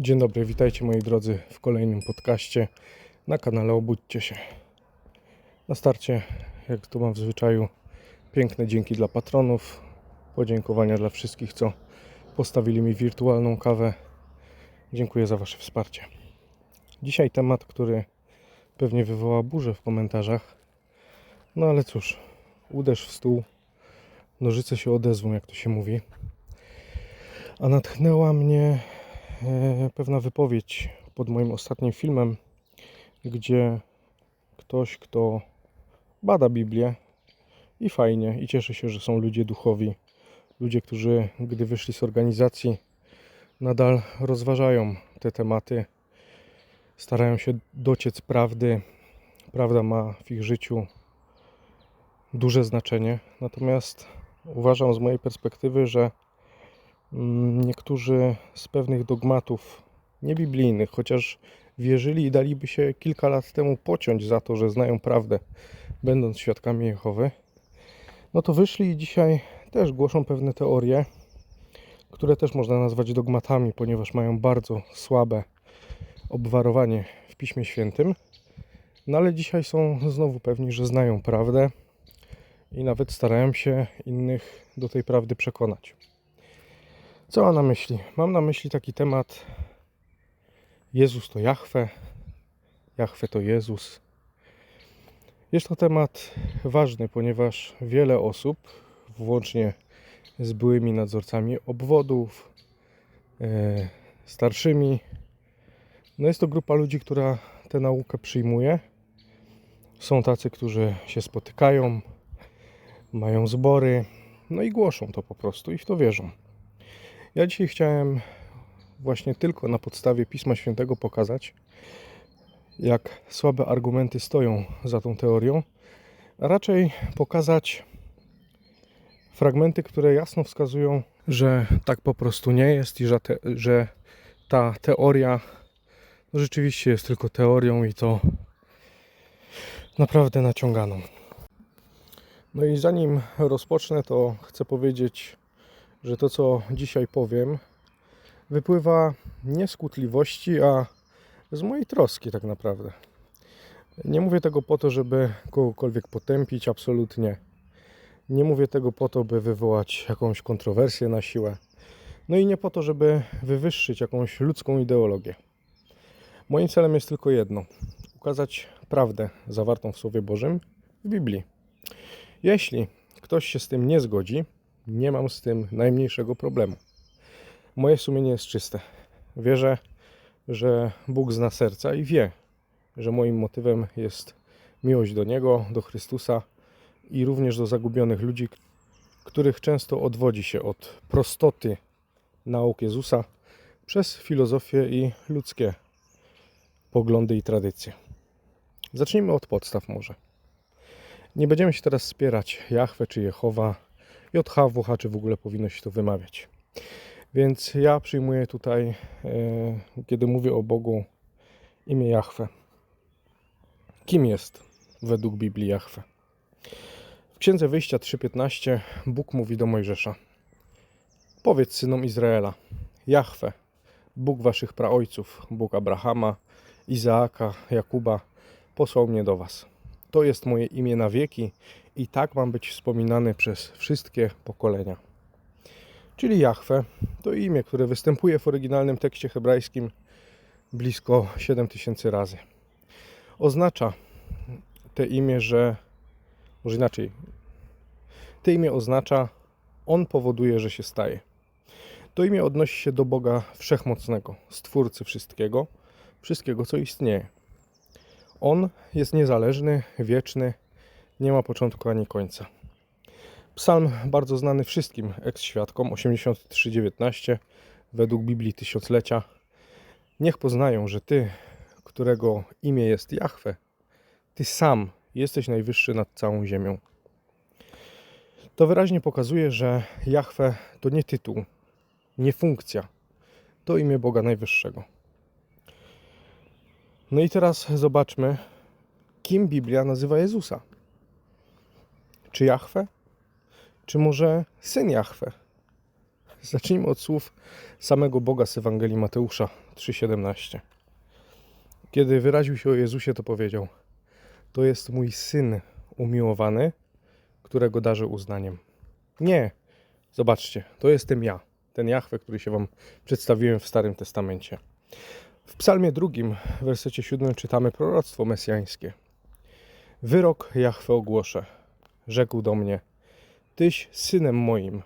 Dzień dobry, witajcie moi drodzy w kolejnym podcaście na kanale Obudźcie się. Na starcie, jak to mam w zwyczaju, piękne dzięki dla patronów, podziękowania dla wszystkich, co postawili mi wirtualną kawę. Dziękuję za Wasze wsparcie. Dzisiaj temat, który pewnie wywoła burzę w komentarzach, no ale cóż, uderz w stół, nożyce się odezwą, jak to się mówi. A natchnęła mnie pewna wypowiedź pod moim ostatnim filmem, gdzie ktoś, kto bada Biblię i fajnie, i cieszy się, że są ludzie duchowi, ludzie, którzy, gdy wyszli z organizacji, nadal rozważają te tematy, starają się dociec prawdy. Prawda ma w ich życiu duże znaczenie, natomiast uważam z mojej perspektywy, że niektórzy z pewnych dogmatów niebiblijnych, chociaż wierzyli i daliby się kilka lat temu pociąć za to, że znają prawdę, będąc świadkami Jehowy, no to wyszli i dzisiaj też głoszą pewne teorie, które też można nazwać dogmatami, ponieważ mają bardzo słabe obwarowanie w Piśmie Świętym. No ale dzisiaj są znowu pewni, że znają prawdę i nawet starają się innych do tej prawdy przekonać. Co mam na myśli? Mam na myśli taki temat Jezus to Jahwe, Jahwe to Jezus. Jest to temat ważny, ponieważ wiele osób, włącznie z byłymi nadzorcami obwodów, e, starszymi, no jest to grupa ludzi, która tę naukę przyjmuje. Są tacy, którzy się spotykają, mają zbory, no i głoszą to po prostu i w to wierzą. Ja dzisiaj chciałem właśnie tylko na podstawie Pisma Świętego pokazać, jak słabe argumenty stoją za tą teorią, a raczej pokazać fragmenty, które jasno wskazują, że tak po prostu nie jest i że, te, że ta teoria no rzeczywiście jest tylko teorią i to naprawdę naciąganą. No i zanim rozpocznę, to chcę powiedzieć że to, co dzisiaj powiem, wypływa nie z kłótliwości, a z mojej troski, tak naprawdę. Nie mówię tego po to, żeby kogokolwiek potępić, absolutnie. Nie mówię tego po to, by wywołać jakąś kontrowersję na siłę. No i nie po to, żeby wywyższyć jakąś ludzką ideologię. Moim celem jest tylko jedno: ukazać prawdę zawartą w Słowie Bożym w Biblii. Jeśli ktoś się z tym nie zgodzi, nie mam z tym najmniejszego problemu. Moje sumienie jest czyste. Wierzę, że Bóg zna serca i wie, że moim motywem jest miłość do Niego, do Chrystusa i również do zagubionych ludzi, których często odwodzi się od prostoty nauk Jezusa przez filozofię i ludzkie poglądy i tradycje. Zacznijmy od podstaw może. Nie będziemy się teraz spierać Jahwe czy Jehowa, JHWH, czy w ogóle powinno się to wymawiać. Więc ja przyjmuję tutaj, e, kiedy mówię o Bogu, imię Jahwe. Kim jest według Biblii Jahwe? W Księdze Wyjścia 3.15 Bóg mówi do Mojżesza Powiedz synom Izraela, Jahwe, Bóg waszych praojców, Bóg Abrahama, Izaaka, Jakuba, posłał mnie do was. To jest moje imię na wieki i tak mam być wspominany przez wszystkie pokolenia. Czyli Jahwe to imię, które występuje w oryginalnym tekście hebrajskim blisko 7000 razy. Oznacza te imię, że może inaczej. To imię oznacza on powoduje, że się staje. To imię odnosi się do Boga Wszechmocnego, Stwórcy wszystkiego, wszystkiego co istnieje. On jest niezależny, wieczny, nie ma początku ani końca. Psalm bardzo znany wszystkim eks-świadkom, 83:19, według Biblii Tysiąclecia. Niech poznają, że Ty, którego imię jest Jahwe, Ty sam jesteś najwyższy nad całą ziemią. To wyraźnie pokazuje, że Jahwe to nie tytuł, nie funkcja, to imię Boga Najwyższego. No i teraz zobaczmy, kim Biblia nazywa Jezusa. Czy Jahwe? Czy może syn Jahwe? Zacznijmy od słów samego Boga z Ewangelii Mateusza 3,17. Kiedy wyraził się o Jezusie, to powiedział: To jest mój syn umiłowany, którego darzę uznaniem. Nie, zobaczcie, to jestem ja, ten Jahwe, który się Wam przedstawiłem w Starym Testamencie. W Psalmie drugim, w wersecie siódmym czytamy proroctwo mesjańskie. Wyrok Jahwe ogłoszę. Rzekł do mnie: Tyś synem moim,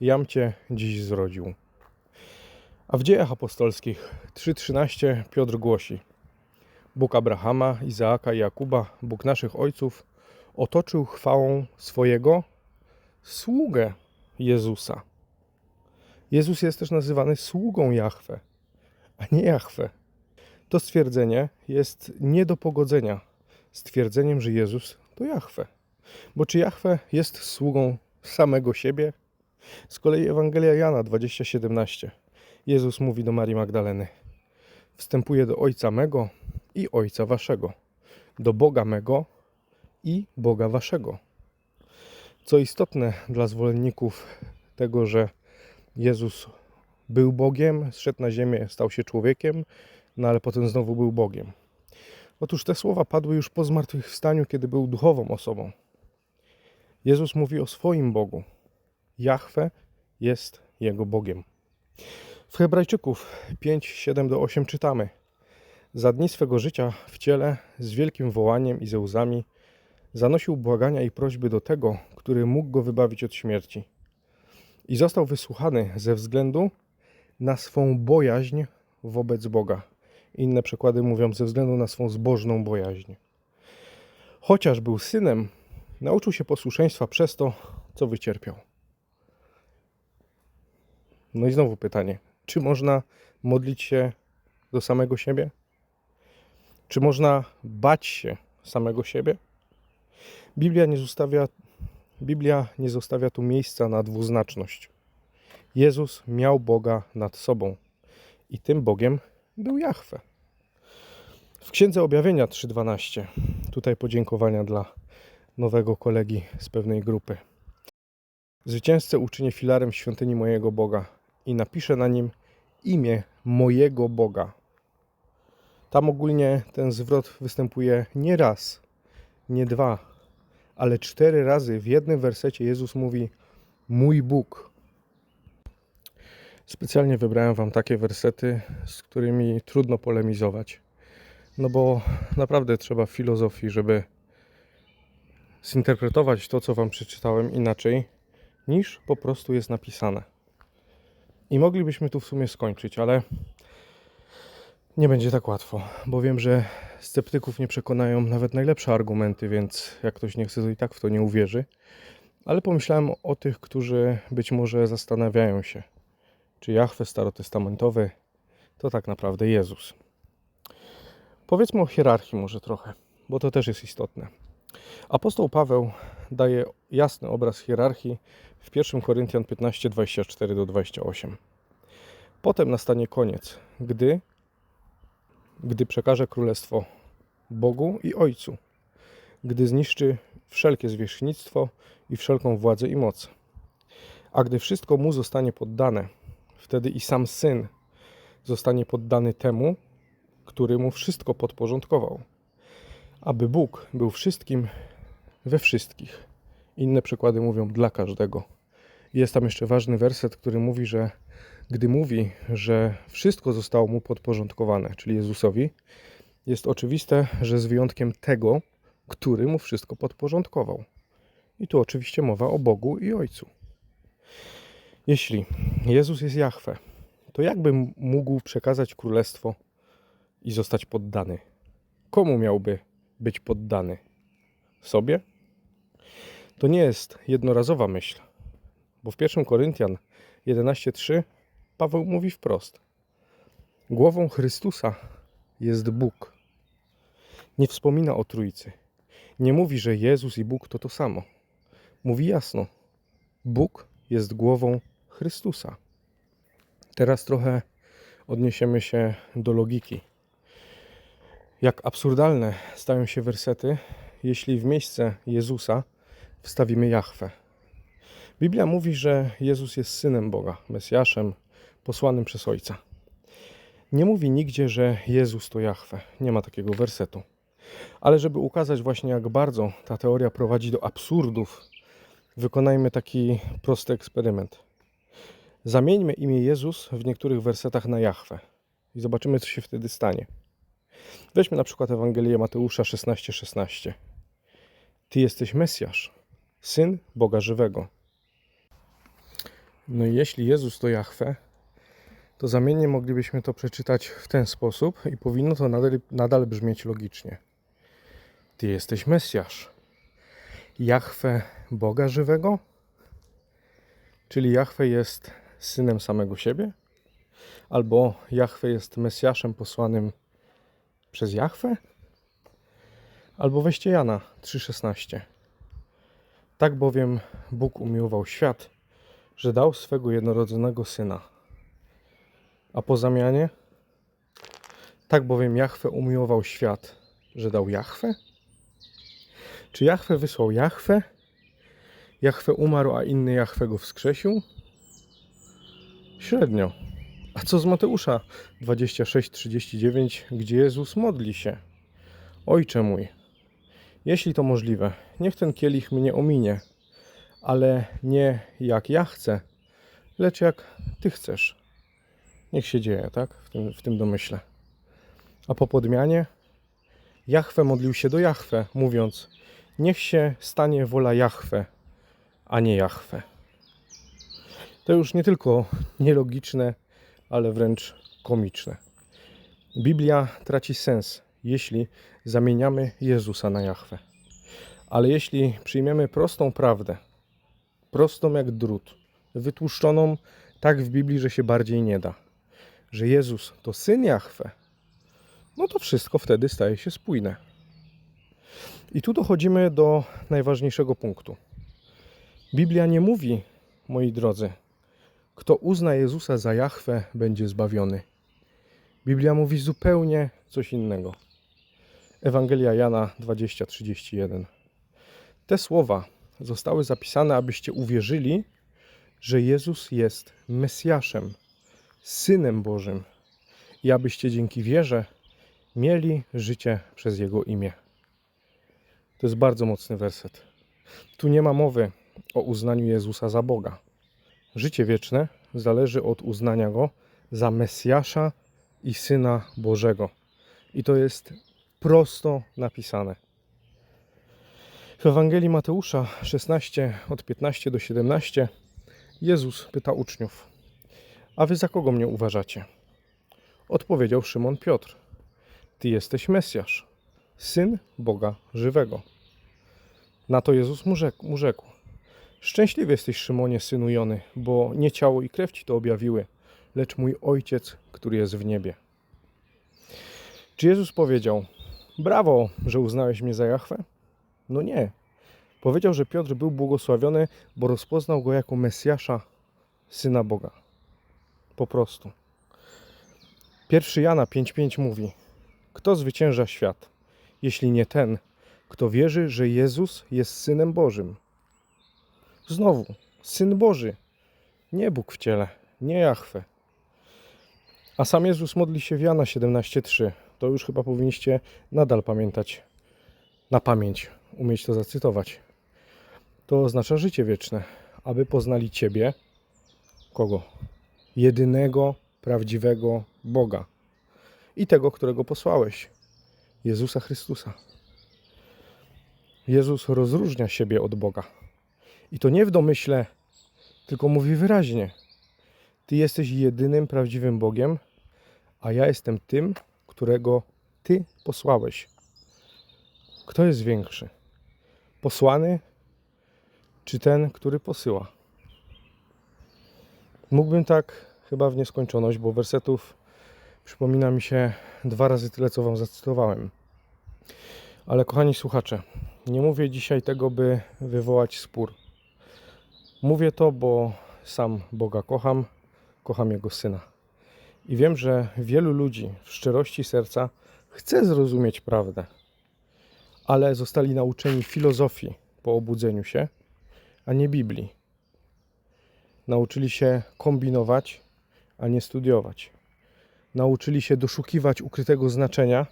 jam cię dziś zrodził. A w dziejach apostolskich 3:13 Piotr głosi: Bóg Abrahama, Izaaka i Jakuba, Bóg naszych ojców, otoczył chwałą swojego sługę Jezusa. Jezus jest też nazywany sługą Jahwe, a nie Jahwe. To stwierdzenie jest nie do pogodzenia z twierdzeniem, że Jezus to Jahwe. Bo czy Jahwe jest sługą samego siebie? Z kolei Ewangelia Jana 20:17. Jezus mówi do Marii Magdaleny: Wstępuję do Ojca mego i Ojca waszego, do Boga mego i Boga waszego. Co istotne dla zwolenników tego, że Jezus był Bogiem, zszedł na ziemię, stał się człowiekiem, no ale potem znowu był Bogiem. Otóż te słowa padły już po zmartwychwstaniu, kiedy był duchową osobą. Jezus mówi o swoim Bogu. Jahwe jest jego Bogiem. W Hebrajczyków 5, 7 do 8 czytamy: Za dni swego życia w ciele z wielkim wołaniem i ze łzami zanosił błagania i prośby do tego, który mógł go wybawić od śmierci. I został wysłuchany ze względu na swą bojaźń wobec Boga. Inne przykłady mówią ze względu na swą zbożną bojaźń. Chociaż był synem, nauczył się posłuszeństwa przez to, co wycierpiał. No i znowu pytanie: czy można modlić się do samego siebie? Czy można bać się samego siebie? Biblia nie zostawia, Biblia nie zostawia tu miejsca na dwuznaczność. Jezus miał Boga nad sobą i tym Bogiem był Jahwe. W Księdze Objawienia 3.12 tutaj podziękowania dla nowego kolegi z pewnej grupy. Zwycięzcę uczynię filarem świątyni mojego Boga i napiszę na nim imię mojego Boga. Tam ogólnie ten zwrot występuje nie raz, nie dwa, ale cztery razy w jednym wersecie Jezus mówi mój Bóg. Specjalnie wybrałem Wam takie wersety, z którymi trudno polemizować. No bo naprawdę trzeba filozofii, żeby zinterpretować to, co Wam przeczytałem inaczej, niż po prostu jest napisane. I moglibyśmy tu w sumie skończyć, ale nie będzie tak łatwo, bo wiem, że sceptyków nie przekonają nawet najlepsze argumenty, więc jak ktoś nie chce, to i tak w to nie uwierzy. Ale pomyślałem o tych, którzy być może zastanawiają się, czy Jahwe starotestamentowy to tak naprawdę Jezus. Powiedzmy o hierarchii może trochę, bo to też jest istotne. Apostoł Paweł daje jasny obraz hierarchii w 1 Koryntian 15, 24 do 28. Potem nastanie koniec, gdy, gdy przekaże królestwo Bogu i Ojcu, gdy zniszczy wszelkie zwierzchnictwo i wszelką władzę i moc. A gdy wszystko mu zostanie poddane, wtedy i sam syn zostanie poddany temu, który mu wszystko podporządkował, aby Bóg był wszystkim we wszystkich. Inne przykłady mówią dla każdego. Jest tam jeszcze ważny werset, który mówi, że gdy mówi, że wszystko zostało mu podporządkowane, czyli Jezusowi, jest oczywiste, że z wyjątkiem tego, który mu wszystko podporządkował. I tu oczywiście mowa o Bogu i Ojcu. Jeśli Jezus jest Jahwe, to jakby mógł przekazać królestwo i zostać poddany? Komu miałby być poddany? Sobie? To nie jest jednorazowa myśl, bo w 1 Koryntian 11:3 Paweł mówi wprost: Głową Chrystusa jest Bóg. Nie wspomina o Trójcy. Nie mówi, że Jezus i Bóg to to samo. Mówi jasno: Bóg jest głową Chrystusa. Teraz trochę odniesiemy się do logiki. Jak absurdalne stają się wersety, jeśli w miejsce Jezusa wstawimy Jahwe. Biblia mówi, że Jezus jest synem Boga, Mesjaszem, posłanym przez Ojca. Nie mówi nigdzie, że Jezus to Jahwe. Nie ma takiego wersetu. Ale żeby ukazać właśnie, jak bardzo ta teoria prowadzi do absurdów, wykonajmy taki prosty eksperyment. Zamieńmy imię Jezus w niektórych wersetach na Jahwe i zobaczymy, co się wtedy stanie. Weźmy na przykład Ewangelię Mateusza 16:16. 16. Ty jesteś Mesjasz, syn Boga żywego. No i jeśli Jezus to Jahwe, to zamiennie moglibyśmy to przeczytać w ten sposób i powinno to nadal, nadal brzmieć logicznie. Ty jesteś Mesjasz, Jahwe Boga żywego? Czyli Jahwe jest synem samego siebie? Albo Jahwe jest Mesjaszem posłanym przez Jahwe? Albo weźcie Jana 3,16. Tak bowiem Bóg umiłował świat, że dał swego jednorodzonego syna. A po zamianie? Tak bowiem Jahwe umiłował świat, że dał Jahwe? Czy Jahwe wysłał Jahwe? Jahwe umarł, a inny Jahwe go wskrzesił? Średnio. A co z Mateusza 26:39, gdzie Jezus modli się? Ojcze mój, jeśli to możliwe, niech ten kielich mnie ominie, ale nie jak ja chcę, lecz jak Ty chcesz. Niech się dzieje, tak? W tym, w tym domyśle. A po podmianie Jahwe modlił się do Jahwe, mówiąc: Niech się stanie wola Jahwe, a nie Jahwe. To już nie tylko nielogiczne, ale wręcz komiczne. Biblia traci sens, jeśli zamieniamy Jezusa na Jahwe. Ale jeśli przyjmiemy prostą prawdę, prostą jak drut, wytłuszczoną tak w Biblii, że się bardziej nie da, że Jezus to syn Jahwe, no to wszystko wtedy staje się spójne. I tu dochodzimy do najważniejszego punktu. Biblia nie mówi, moi drodzy, kto uzna Jezusa za Jahwe, będzie zbawiony. Biblia mówi zupełnie coś innego. Ewangelia Jana 20:31. Te słowa zostały zapisane, abyście uwierzyli, że Jezus jest Mesjaszem, Synem Bożym i abyście dzięki wierze mieli życie przez Jego imię. To jest bardzo mocny werset. Tu nie ma mowy o uznaniu Jezusa za Boga. Życie wieczne zależy od uznania Go za Mesjasza i Syna Bożego. I to jest prosto napisane. W Ewangelii Mateusza 16 od 15 do 17 Jezus pyta uczniów: A wy za kogo mnie uważacie? Odpowiedział Szymon Piotr: Ty jesteś Mesjasz, syn Boga żywego. Na to Jezus mu rzekł, Szczęśliwy jesteś, Szymonie, synu Jony, bo nie ciało i krew ci to objawiły, lecz mój Ojciec, który jest w niebie. Czy Jezus powiedział: Brawo, że uznałeś mnie za Jahwe? No nie. Powiedział, że Piotr był błogosławiony, bo rozpoznał go jako Mesjasza, syna Boga. Po prostu. Pierwszy Jana 5:5 mówi: Kto zwycięża świat, jeśli nie ten, kto wierzy, że Jezus jest synem Bożym? Znowu, syn Boży, nie Bóg w ciele, nie Jahwe. A sam Jezus modli się w Jana 17:3. To już chyba powinniście nadal pamiętać na pamięć, umieć to zacytować. To oznacza życie wieczne, aby poznali Ciebie, kogo? Jedynego, prawdziwego Boga i tego, którego posłałeś, Jezusa Chrystusa. Jezus rozróżnia siebie od Boga. I to nie w domyśle, tylko mówi wyraźnie: Ty jesteś jedynym prawdziwym Bogiem, a ja jestem tym, którego Ty posłałeś. Kto jest większy? Posłany czy ten, który posyła? Mógłbym tak chyba w nieskończoność, bo wersetów przypomina mi się dwa razy tyle, co Wam zacytowałem. Ale kochani słuchacze, nie mówię dzisiaj tego, by wywołać spór. Mówię to, bo sam Boga kocham, kocham Jego Syna. I wiem, że wielu ludzi w szczerości serca chce zrozumieć prawdę, ale zostali nauczeni filozofii po obudzeniu się, a nie Biblii. Nauczyli się kombinować, a nie studiować. Nauczyli się doszukiwać ukrytego znaczenia,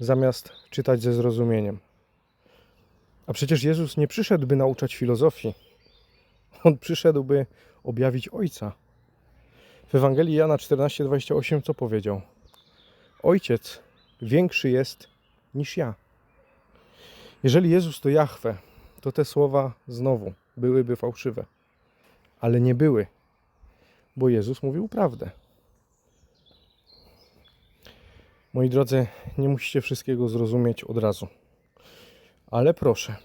zamiast czytać ze zrozumieniem. A przecież Jezus nie przyszedł, by nauczać filozofii. On przyszedł, by objawić Ojca. W Ewangelii Jana 14:28 co powiedział? Ojciec większy jest niż ja. Jeżeli Jezus to Jahwe, to te słowa znowu byłyby fałszywe. Ale nie były, bo Jezus mówił prawdę. Moi drodzy, nie musicie wszystkiego zrozumieć od razu. Ale proszę,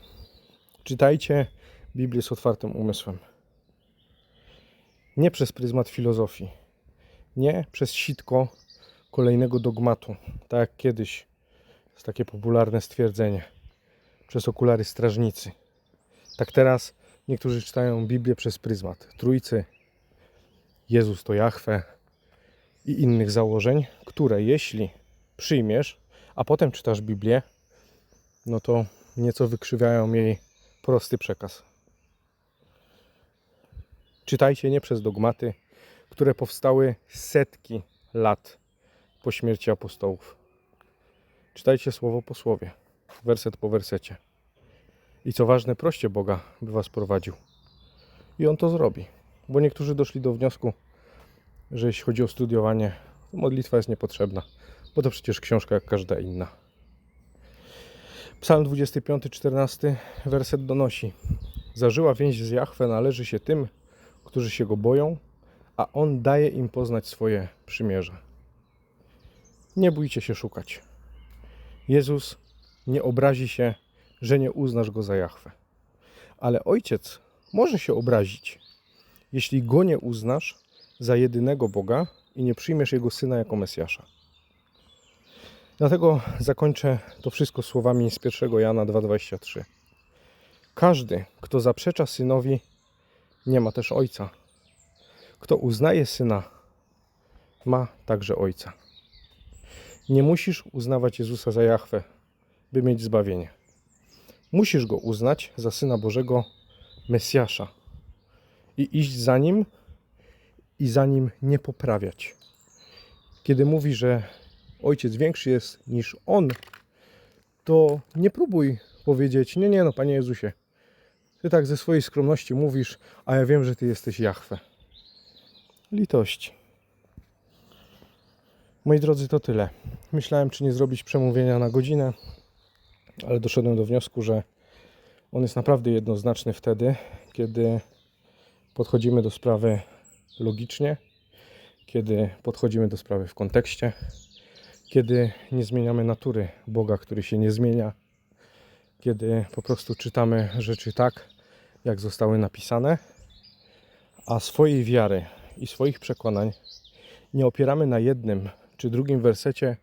czytajcie Biblię z otwartym umysłem. Nie przez pryzmat filozofii, nie przez sitko kolejnego dogmatu, tak jak kiedyś jest takie popularne stwierdzenie, przez okulary strażnicy. Tak teraz niektórzy czytają Biblię przez pryzmat Trójcy, Jezus to Jahwe i innych założeń, które jeśli przyjmiesz, a potem czytasz Biblię, no to nieco wykrzywiają jej prosty przekaz. Czytajcie nie przez dogmaty, które powstały setki lat po śmierci apostołów. Czytajcie słowo po słowie, werset po wersecie. I co ważne, proście Boga, by was prowadził. I On to zrobi. Bo niektórzy doszli do wniosku, że jeśli chodzi o studiowanie, modlitwa jest niepotrzebna, bo to przecież książka jak każda inna. Psalm 25, 14, werset donosi: Zażyła więź z Jahwe należy się tym, którzy się go boją, a on daje im poznać swoje przymierze. Nie bójcie się szukać. Jezus nie obrazi się, że nie uznasz go za Jahwe. Ale ojciec może się obrazić, jeśli go nie uznasz za jedynego Boga i nie przyjmiesz jego syna jako Mesjasza. Dlatego zakończę to wszystko słowami z 1 Jana 2,23. Każdy, kto zaprzecza synowi, nie ma też ojca. Kto uznaje syna, ma także ojca. Nie musisz uznawać Jezusa za Jahwe, by mieć zbawienie. Musisz go uznać za syna Bożego, Mesjasza i iść za nim i za nim nie poprawiać. Kiedy mówi, że ojciec większy jest niż on, to nie próbuj powiedzieć: Nie, nie, no, panie Jezusie, ty tak ze swojej skromności mówisz, a ja wiem, że ty jesteś Jahwe. Litości. Moi drodzy, to tyle. Myślałem, czy nie zrobić przemówienia na godzinę, ale doszedłem do wniosku, że on jest naprawdę jednoznaczny wtedy, kiedy podchodzimy do sprawy logicznie, kiedy podchodzimy do sprawy w kontekście, kiedy nie zmieniamy natury Boga, który się nie zmienia, kiedy po prostu czytamy rzeczy tak, jak zostały napisane, a swojej wiary i swoich przekonań nie opieramy na jednym czy drugim wersecie,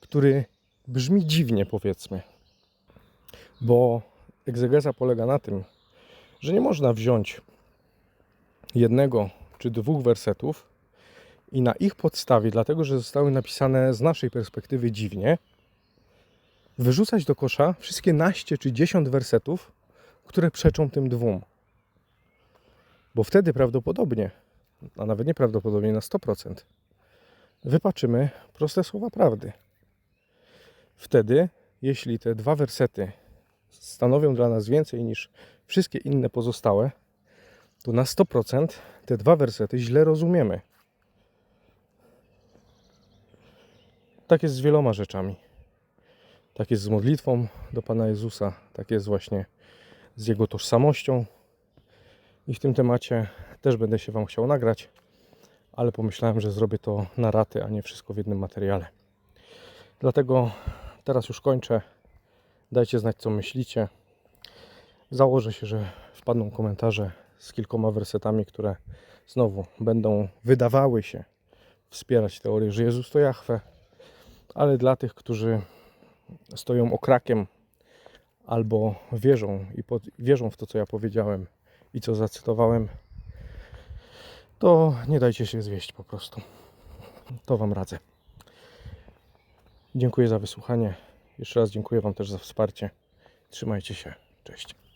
który brzmi dziwnie, powiedzmy. Bo egzegeza polega na tym, że nie można wziąć jednego czy dwóch wersetów i na ich podstawie, dlatego że zostały napisane z naszej perspektywy dziwnie, wyrzucać do kosza wszystkie naście czy dziesiąt wersetów, które przeczą tym dwóm. Bo wtedy prawdopodobnie, a nawet nieprawdopodobnie na 100%, wypaczymy proste słowa prawdy. Wtedy, jeśli te dwa wersety stanowią dla nas więcej niż wszystkie inne pozostałe, to na 100% te dwa wersety źle rozumiemy. Tak jest z wieloma rzeczami. Tak jest z modlitwą do Pana Jezusa, tak jest właśnie z Jego tożsamością. I w tym temacie też będę się Wam chciał nagrać, ale pomyślałem, że zrobię to na raty, a nie wszystko w jednym materiale. Dlatego teraz już kończę. Dajcie znać, co myślicie. Założę się, że wpadną komentarze z kilkoma wersetami, które znowu będą wydawały się wspierać teorię, że Jezus to Jahwe, ale dla tych, którzy stoją okrakiem albo wierzą i pod, wierzą w to, co ja powiedziałem i co zacytowałem, to nie dajcie się zwieść po prostu. To Wam radzę. Dziękuję za wysłuchanie. Jeszcze raz dziękuję Wam też za wsparcie. Trzymajcie się. Cześć.